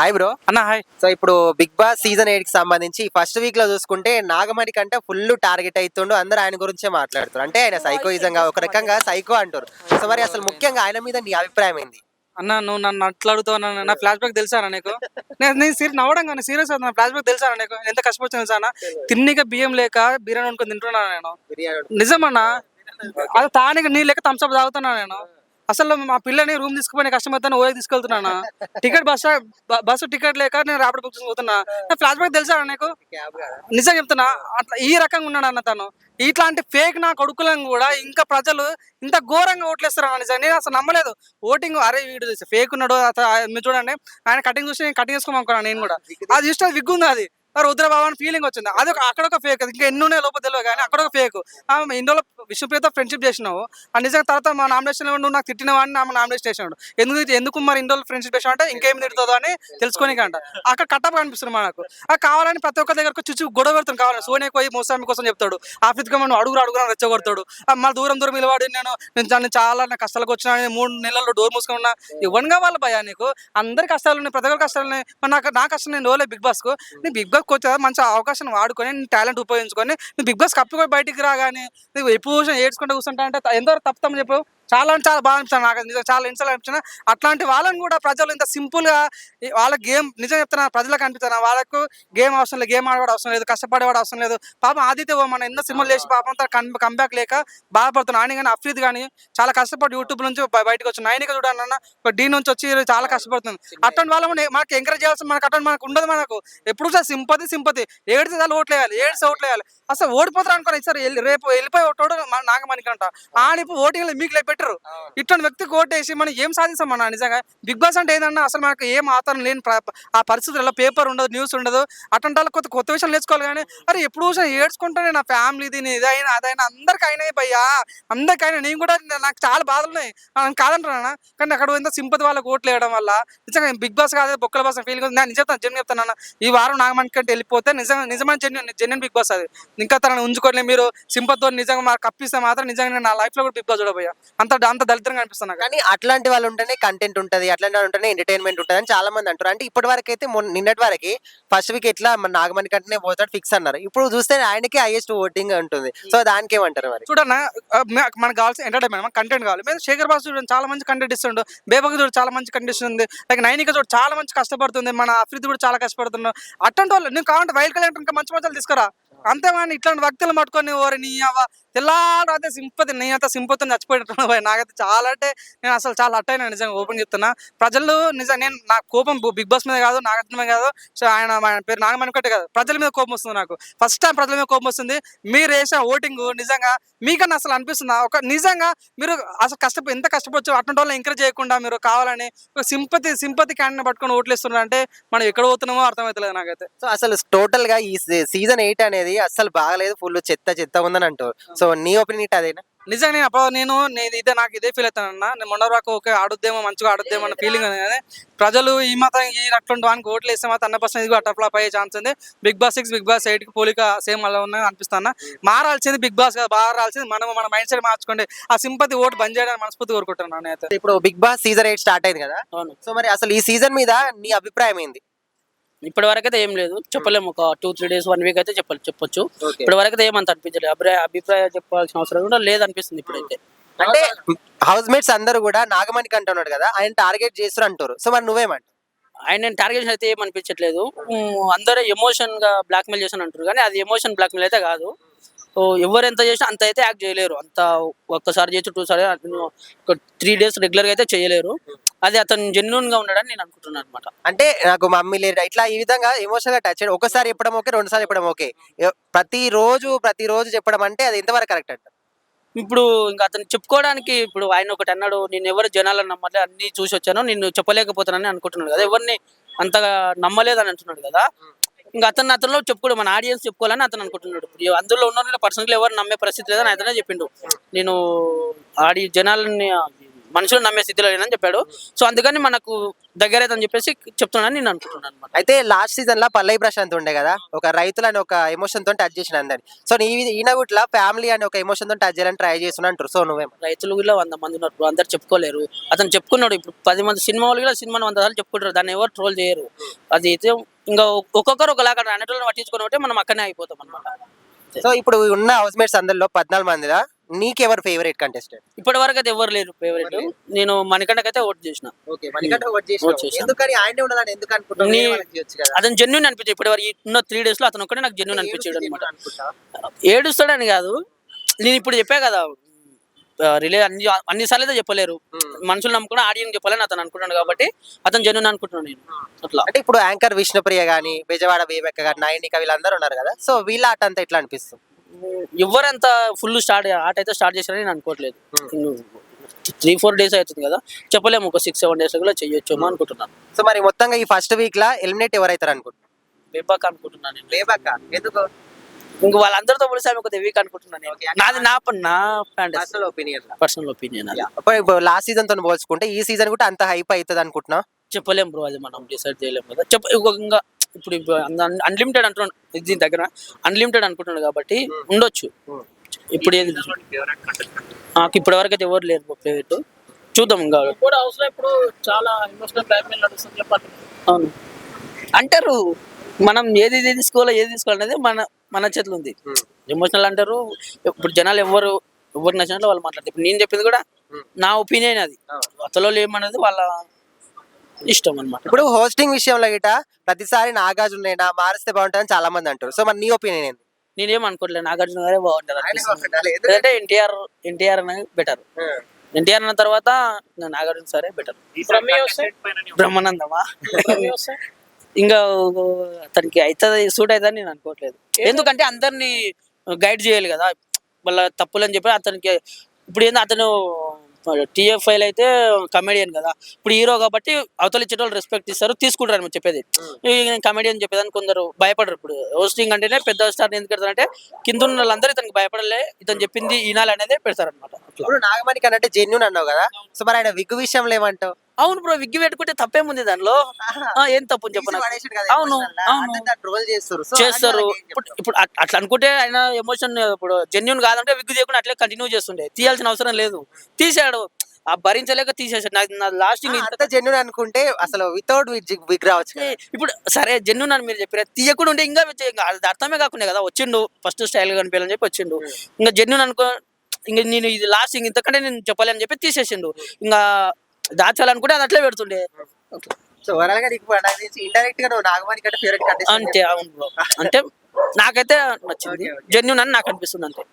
Hi bro అన్న hi so ఇప్పుడు Bigg Boss season ఎయిట్కి సంబంధించి ఫస్ట్ వీక్లో చూసుకుంటే నాగమణి కంటే ఫుల్ టార్గెట్ అవుతుండు అందరూ ఆయన గురించే మాట్లాడుతారు అంటే ఆయన సైకోయిజంగా ఒక రకంగా సైకో అంటారు సో మరి అసలు ముఖ్యంగా ఆయన మీద నీ అభిప్రాయం ఏంది? అన్న నువ్వు నన్ను అట్లా అడుగుతావు అన్న. నా ఫ్లాష్ బ్యాక్ తెలుసా నీకు? నేను నేను సీరియస్ నవ్వడం కానీ సీరియస్ అవుతున్నా. ఫ్లాష్ బ్యాక్ తెలుసా నీకు? ఎంత కష్టపడుతుంది తెలుసా అన్న? తిన్నిక బియ్యం లేక బిర్యానీ వండుకొని తింటున్నాను నేను? నిజమన్నా? అది తానికి నీ లెక్క థమ్స్అప్ తాగుతున్నా నేను. అసలు మా పిల్లని రూమ్ తీసుకుపోయి కష్టమవుతాను ఓయే తీసుకెళ్తున్నాను? టికెట్ బస్ బస్సు టికెట్ లేక నేను రాపిడ్ బుక్ చేసుకుపోతున్నా నా ఫ్లాష్ బ్యాక్ తెలుసా నీకు? నిజం చెప్తున్నా అట్లా ఈ రకంగా ఉన్నాడు అన్న తను. ఇట్లాంటి ఫేక్ నా కొడుకులను కూడా ఇంకా ప్రజలు ఇంత ఘోరంగా ఓట్లేస్తారు అన్న నిజంగా నేను అసలు నమ్మలేదు. ఓటింగ్ అరే వీడు ఫేక్ ఉన్నాడు మీరు చూడండి. ఆయన కటింగ్ చూసి నేను కటింగ్ చేసుకోమనుకున్నాను నేను కూడా. అది ఇష్టం విగ్గు ఉంది అది. మరి రుద్రబాబు అని ఫీలింగ్ వచ్చింది. అది ఒక అక్కడ ఒక ఫేక్ ఇంకా ఎన్ని ఉన్నాయి లోపల తెలియదు కానీ అక్కడ ఒక ఫేక్ ఇందులో విష్ణుప్రియతో ఫ్రెండ్షిప్ చేసినావు. ఆ నిజంగా తర్వాత మా నామినేషన్ నువ్వు నాకు తిట్టిన వాడిని నా నామినేషన్ చేసినాడు ఎందుకు ఎందుకు మరి ఇందులో ఫ్రెండ్షిప్ చేసినావు అంటే ఇంకేం తిడుతుందో అని తెలుసుకొని కంట అక్కడ కట్టప్ కనిపిస్తుంది మనకు. ఆ కావాలని ప్రతి ఒక్క దగ్గరకు చుచ్చు గొడవ పెడుతుంది కావాలి సోనియా పోయి మోసామి కోసం చెప్తాడు. ఆఫీస్కి మనం అడుగురు అడుగురు రెచ్చగొడతాడు. మళ్ళీ దూరం దూరం నిలబడి నేను నేను దాన్ని చాలా నా కష్టాలకు వచ్చినా మూడు నెలల్లో డోర్ మూసుకున్నా ఇవ్వండి కావాలి భయా నీకు. అందరి కష్టాలు ఉన్నాయి ప్రతి ఒక్కరి కష్టాలు ఉన్నాయి. నాకు నా కష్టం నేను రోలే బిగ్ బాస్కు. నేను బిగ్ బాస్ కొంచెం వచ్చా మంచి అవకాశం వాడుకొని నేను టాలెంట్ ఉపయోగించుకొని నువ్వు బిగ్ బాస్ కప్పుకొని బయటికి రాగానే నువ్వు ఎప్పుడు ఏడ్చుకుంటూ కూర్చుంటా అంటే ఎంతవరకు తప్పుతామని చెప్పు? చాలా అంటే చాలా బాగా అనిపించాను నాకు. నిజం చాలా ఇన్సల్ అనిపించిన అట్లాంటి వాళ్ళని కూడా ప్రజలు ఇంత సింపుల్గా ఈ- వాళ్ళ గేమ్ నిజం చెప్తున్నా ప్రజలకు అనిపిస్తున్నా వాళ్ళకు గేమ్ అవసరం లేదు గేమ్ ఆడవాడు అవసరం లేదు కష్టపడేవాడు అవసరం లేదు. పాపం ఆదిత్య మన ఎన్నో సినిమాలు చేసి పాపం కంబ్యాక్ లేక బాధపడుతున్నాను ఆయన కానీ అఫ్రీద్ కానీ చాలా కష్టపడి యూట్యూబ్ నుంచి బయ- బయటకు వచ్చి నైన్గా చూడండి అన్న ఒక డీ నుంచి వచ్చి చాలా కష్టపడుతుంది. అట్లాంటి వాళ్ళని మనకి ఎంకరేజ్ చేయాల్సిన మనకు అట్లాంటి మనకు ఉండదు మనకు. ఎప్పుడు సార్ సింపతి సింపతి. ఏడితే చాలు ఓట్లు వేయాలి ఏడితే ఓట్లు వేయాలి. అసలు ఓడిపోతారు అనుకోని సార్ రేపు వెళ్ళిపోయి ఓటోడు నాగమణికంట ఆని ఇప్పుడు ఓటింగ్ మీకు లే పెట్టరు ఇట్లాంటి వ్యక్తికి ఓటేసి మనం ఏం సాధిస్తాం మన నిజంగా బిగ్ బాస్ అంటే ఏంటన్నా అసలు మనకు ఏం ఆధారం లేని ఆ పరిస్థితుల్లో పేపర్ ఉండదు న్యూస్ ఉండదు. వాళ్ళకి కొత్త కొత్త విషయాలు నేర్చుకోవాలి కానీ అరే ఎప్పుడు ఏడ్చుకుంటానే నా ఫ్యామిలీ దీని ఇదైనా అదైనా అందరికి అయినాయి భయ్యా. అందరికి అయినా నేను కూడా నాకు చాలా బాధలు ఉన్నాయి. నేను కాదంటున్నా కానీ అక్కడ ఎంత సింపతి వాళ్ళకి ఓట్లు వేయడం వల్ల నిజంగా బిగ్ బాస్ కాదు బొక్కల బాస్ ఫీలింగ్ ఉంది. నేను చెప్తాను జెన్యున్ చెప్తాను ఈ వారం నాగమణి కంటే వెళ్ళిపోతే నిజంగా నిజమైన జెన్యున్ జెన్యున్ బిగ్ బాస్ అది. ఇంకా తనని ఉంచుకోలే మీరు సింపతితో నిజంగా మాకు కప్పిస్తే మాత్రం నిజంగా నా లైఫ్లో కూడా బిగ్ బాస్ చూడబోయా. అంత అంత దళితంగా అనిపిస్తాను నాకు. కానీ అట్లాంటి వాళ్ళు ఉంటేనే కంటెంట్ ఉంటది అట్లాంటి వాళ్ళు ఉంటేనే ఎంటర్టైన్మెంట్ ఉంటది అని చాలా మంది అంటారు. అంటే ఇప్పటి వరకు అయితే నిన్నటి వరకు ఫస్ట్ వీక్ ఎట్లా మన నాగమణి కంటేనే పోతాడు ఫిక్స్ అన్నారు. ఇప్పుడు చూస్తే ఆయనకి హైయెస్ట్ ఓటింగ్ ఉంటుంది. సో దానికి ఏమంటారు మరి? చూడన్న మనకు కావాల్సిన ఎంటర్టైన్మెంట్ కంటెంట్ కావాలి. మీద శేఖర్ బాస్ చూడండి చాలా మంచి కంటెంట్ ఇస్తుండు. బేబకి చూడు చాలా మంచి కంటెంట్ ఉంది లైక్ నైనిక చూడు చాలా మంచి కష్టపడుతుంది. మన అఫ్రిద్ కూడా చాలా కష్టపడుతున్నాడు. అట్లాంటి వాళ్ళు నేను కావాలంటే వైల్డ్ కలెక్టర్ ఇంకా మంచి మజాలు తీసుకురా. అంతేమాని ఇట్లాంటి వ్యక్తులు పట్టుకొని ఓరి నీ తెల్లాడు అయితే సింపతి నీ అంత సింపతి చచ్చిపోయినట్టు భయ్. నాకైతే చాలా అంటే నేను అసలు చాలా అట్టయినా నిజంగా ఓపెన్ చెప్తున్నా. ప్రజలు నిజం నేను నా కోపం బిగ్ బాస్ మీద కాదు నాగార్జున మీద కాదు సో ఆయన పేరు నాగమణి కట్టే కాదు. ప్రజల మీద కోపం వస్తుంది నాకు. ఫస్ట్ టైం ప్రజల మీద కోపం వస్తుంది. మీరు వేసిన ఓటింగ్ నిజంగా మీకన్నా అసలు అనిపిస్తుందా? ఒక నిజంగా మీరు అసలు కష్టపడి ఎంత కష్టపడచ్చు అటువంటి వాళ్ళని ఎంకరేజ్ చేయకుండా మీరు కావాలని ఒక సింపతి సింపతి క్యాండిని పట్టుకొని ఓట్లేస్తున్నారు అంటే మనం ఎక్కడ పోతున్నామో అర్థమవుతలేదు నాకైతే. సో అసలు టోటల్గా ఈ సీజన్ ఎయిట్ అనేది అసలు బాగలేదు. ఫుల్ చెత్త చెత్త ఉందని అంటారు. సో నీ ఒపీనియన్ అదేనా? నిజంగా నేను అప్పుడు నేను నేను ఇదే నాకు ఇదే ఫీల్ అవుతానన్న నేను మొన్న వరకు ఓకే ఆడుద్దేమో మంచిగా ఆడుద్దేమో అన్న ఫీలింగ్ ఉంది కానీ ప్రజలు ఈ మాత్రం ఈ అట్లాంటి వానికి ఓట్లు వేస్తే మాత్రం హండ్రెడ్ పర్సెంట్ అట్లా ఫ్లాప్ అయ్యే ఛాన్స్ ఉంది. Bigg Boss six Bigg Boss ఎయిట్కి పోలిక సేమ్ అలా ఉన్నాయి అనిపిస్తాను మారాల్సింది బిగ్ బాస్ కాదు మారాల్సింది మనం మన మైండ్ సెట్ మార్చుకోండి. ఆ సింపతి ఓటు బంద్ చేయడానికి మనస్ఫూర్తి కోరుకుంటున్నాను నేనైతే. ఇప్పుడు Bigg Boss season eight start అయింది కదా. సో మరి అసలు ఈ సీజన్ మీద నీ అభిప్రాయం ఏంది? ఇప్పటి వరకు అయితే ఏం లేదు. చెప్పలేము. ఒక two three days one week అయితే చెప్పాలి చెప్పొచ్చు. ఇప్పటి వరకు అయితే ఏమంత అనిపించలేదు. అభిప్రాయ అభిప్రాయం చెప్పాల్సిన అవసరం కూడా లేదు అనిపిస్తుంది ఇప్పుడైతే. అంటే హౌస్ మేట్స్ అందరూ కూడా నాగమణికి అంటున్నాడు కదా ఆయన టార్గెట్ చేస్తారు అంటారు సో మరి నువ్వేమంటావు? ఆయన టార్గెట్ అయితే ఏం అనిపించట్లేదు. ఉమ్, అందరూ ఎమోషన్గా బ్లాక్మెయిల్ చేసిన అంటారు కానీ అది ఎమోషన్ బ్లాక్మెయిల్ అయితే కాదు. సో ఎవరు ఎంత చేసినా అంత అయితే యాక్ట్ చేయలేరు. అంత ఒక్కసారి చేసి టూ సారి త్రీ డేస్ రెగ్యులర్గా అయితే చేయలేరు. అది అతను జెన్యున్గా ఉన్నాడని నేను అనుకుంటున్నాను అనమాట అంటే నాకు మమ్మీ లేదు ఇట్లా ఈ విధంగా ఎమోషనల్గా టచ్ ఒకసారి చెప్పడం ఓకే రెండు సార్లు చెప్పడం ఓకే. ప్రతి రోజు ప్రతి రోజు చెప్పడం అంటే అది ఎంతవరకు కరెక్ట్ అంట ఇప్పుడు ఇంకా అతను చెప్పుకోవడానికి ఇప్పుడు ఆయన ఒకటి అన్నాడు నేను ఎవరు జనాలను నమ్మలే అన్ని చూసి వచ్చాను నిన్ను చెప్పలేకపోతానని అనుకుంటున్నాడు కదా. ఎవరిని అంతగా నమ్మలేదని అంటున్నాడు కదా. ఇంకా అతను అతనిలో చెప్పుకోడు మన ఆడియన్స్ చెప్పుకోవాలని అతను అనుకుంటున్నాడు. ఇప్పుడు అందులో ఉన్న పర్సనల్ ఎవరు నమ్మే పరిస్థితి లేదని అతనే చెప్పిండు. నేను ఆడి జనాలని మనుషులు నమ్మే స్థితిలో లేనని చెప్పాడు. సో అందుకని మనకు దగ్గర అని చెప్పేసి చెప్తున్నాను నేను అనుకుంటున్నాను అనమాట అయితే లాస్ట్ సీజన్లో పల్లవి ప్రశాంత్ ఉండే కదా ఒక రైతులు అని ఒక ఎమోషన్తో టచ్ చేసిన అందరి సో నీ ఈయన గుట్ల ఫ్యామిలీ అని ఒక ఎమోషన్తో టచ్ చేయాలని ట్రై చేస్తున్నా అంటారు. సో నువ్వేం? రైతులు కూడా వంద మంది ఉన్నారు అందరు చెప్పుకోలేరు. అతను చెప్పుకున్నాడు ఇప్పుడు పది మంది సినిమా వాళ్ళు కూడా సినిమాని వంద సార్లు చెప్పుకుంటారు. దాన్ని ఎవరు ట్రోల్ చేయరు. అది అయితే ఇంకా ఒక్కొక్కరు ఒకలాగా అనేటోళ్ళని పట్టించుకుని మనం అక్కడనే అయిపోతాం అనమాట సో ఇప్పుడు ఉన్న హౌస్ మేట్స్ అందరిలో పద్నాలుగు మందిలా? నీకెవరు ఫేవరెట్ కంటెస్టెంట్ ఇప్పటి వరకు అయితే ఎవరు లేరు. ఫేవరెట్ నేను మణికండకైతే ఓట్ చేసిన. Okay Manikanta vote. చేశాను. ఎందుకని ఆయనే ఉండాలని ఎందుకు. అతను జెన్యున్ అనిపించింది ఇప్పటి వరకు ఉన్న త్రీ డేస్లో అతను ఒక్కడే నాకు జెన్యున్ అనిపించాడు అనమాట? ఏడుస్తాడని కాదు. నేను ఇప్పుడు చెప్పా కదా రిలే అన్ని అన్ని సార్లు అయితే చెప్పలేరు. మనుషులు నమ్ముకుని ఆడియన్స్ చెప్పాలని అతను అనుకుంటున్నాడు కాబట్టి అతను జెన్యున్ అనుకుంటున్నాను నేను. అట్లా. అంటే ఇప్పుడు యాంకర్ విష్ణుప్రియ గానీ బెజవాడ బేబెక్క గాని నాయనిక వీళ్ళందరూ ఉన్నారు కదా. సో వీళ్ళ ఆట అంతా ఎట్లా అనిపిస్తుంది? ఎవరంత ఫుల్ స్టార్ట్ ఆట అయితే స్టార్ట్ చేశారని నేను అనుకోవట్లేదు. Hmm. త్రీ ఫోర్ డేస్ అవుతుంది కదా. చెప్పలేము ఒక సిక్స్ సెవెన్ డేస్ కూడా చెయ్యొచ్చేమో అనుకుంటున్నాను సో మరి మొత్తంగా ఈ ఫస్ట్ వీక్ లా ఎలిమినేట్ ఎవరైతారు అనుకుంటున్నాను బేబాక్ అనుకుంటున్నాను నేను. బేబక్క ఎందుకు? ఇంక వాళ్ళందరితో పోలిసి ఆమె కొద్దిగా వీక్ అనుకుంటున్నాను. నాది నా నా personal opinion personal opinion last సీజన్తో పోల్చుకుంటే ఈ సీజన్ కూడా అంత హైప్ అవుతుంది అనుకుంటున్నా చెప్పలేం బ్రో అది మనం డిసైడ్ చేయలేం కదా. చెప్ప ఇంకా ఇప్పుడు అన్లిమిటెడ్ అంటున్నాడు. దీని దగ్గర అన్లిమిటెడ్ అనుకుంటున్నాడు కాబట్టి ఉండొచ్చు. ఇప్పుడు ఏది నాకు ఇప్పటి వరకు అయితే ఎవరు లేరు ఫేవరెట్ చూద్దాం ఇంకా. కూడా అవసరం ఇప్పుడు చాలా ఎమోషనల్ బ్లాక్మెయిల్ నడుస్తుంది చెప్పండి అవును. అంటారు మనం ఏది తీసుకోవాలో ఏది తీసుకోవాలనేది మన మన చేతిలో ఉంది. ఎమోషనల్ అంటారు ఇప్పుడు జనాలు ఎవరు ఎవరు నచ్చినట్లు వాళ్ళు మాట్లాడతారు. ఇప్పుడు నేను చెప్పింది కూడా. నా ఒపీనియన్ అది. అతలో ఏమన్నది వాళ్ళ ఇష్టం అన్నమాట. ఇప్పుడు హోస్టింగ్ విషయంలో గిట ప్రతిసారి నాగార్జున మారిస్తే బాగుంటుందని చాలా మంది అంటారు. సో మరి నీ ఒపీనియన్ ఏంది? నేనేం అనుకోవట్లేదు నాగార్జున గారే బాగుంటారు అనిపిస్తుంది. ఎందుకంటే ఎన్టీఆర్ ఎన్టీఆర్ అనేది బెటర్ ఎన్టీఆర్ అన్న తర్వాత నాగార్జున సరే బెటర్ బ్రహ్మానందమా? ఇంకా అతనికి అవుతుంది సూట్ అవుతుందని నేను అనుకోవట్లేదు ఎందుకంటే అందరినీ గైడ్ చేయాలి కదా. వాళ్ళ తప్పులని చెప్పి అతనికి ఇప్పుడు ఏంది అతను టీఎఫ్ఐలు అయితే కమెడియన్ కదా. ఇప్పుడు హీరో కాబట్టి అవతల ఇచ్చేటోళ్ళు రెస్పెక్ట్ ఇస్తారు తీసుకుంటారు అని చెప్పేది. కమెడియన్ చెప్పేదాన్ని కొందరు భయపడరు ఇప్పుడు. హోస్టింగ్ అంటేనే పెద్ద స్టార్ ఎందుకు పెడతారంటే కింద ఉన్న వాళ్ళందరూ ఇతనికి భయపడలే ఇతను చెప్పింది ఈనాలు అనేది పెడతారు అనమాట ఇప్పుడు నాగమణి అంటే జెన్యున్ అన్నావు కదా. సో మరి ఆయన విగ్గు విషయంలో ఏమంటావు? అవును బ్రో విగ్గి పెట్టుకుంటే తప్పేముంది దానిలో? ఏం తప్పు చెప్పు నాకు. అవును, చేస్తారు. ఇప్పుడు అట్లా అనుకుంటే ఆయన ఎమోషన్ ఇప్పుడు జెన్యున్ కాదంటే విగ్గు చేయకుండా అట్లే కంటిన్యూ చేస్తుండే. తీయాల్సిన అవసరం లేదు. తీసాడు. ఆ భరించలేక తీసేసాడు. నాకు నా లాస్ట్ అంత జెన్యున్ అనుకుంటే అసలు వితౌట్ విగ్ రావచ్చు. ఇప్పుడు సరే జెన్యున్ అని మీరు చెప్పారు తీయకుండా ఉంటే ఇంకా వచ్చే- ఇంకా అది అర్థమే కాకుండా కదా. వచ్చిండు. ఫస్ట్ స్టైల్ కనిపించాలని చెప్పి వచ్చిండు. ఇంకా జెన్యున్ అనుకో ఇంకా నేను ఇది లాస్ట్ ఇంక ఇంతకంటే నేను చెప్పాలి అని చెప్పి తీసేసిండు. ఇంకా దాచాలనుకుంటే అది అట్లే పెడుతుండే. సో ఓవరాల్గా నీకు ఇండైరెక్ట్గా నువ్వు నాగమణి కంటే ఫేవరెట్ కంటెస్టెంట్ అంతే అవును బ్రో. అంటే నాకైతే నచ్చింది. జెన్యున్ అని నాకు అనిపిస్తుంది అంతే.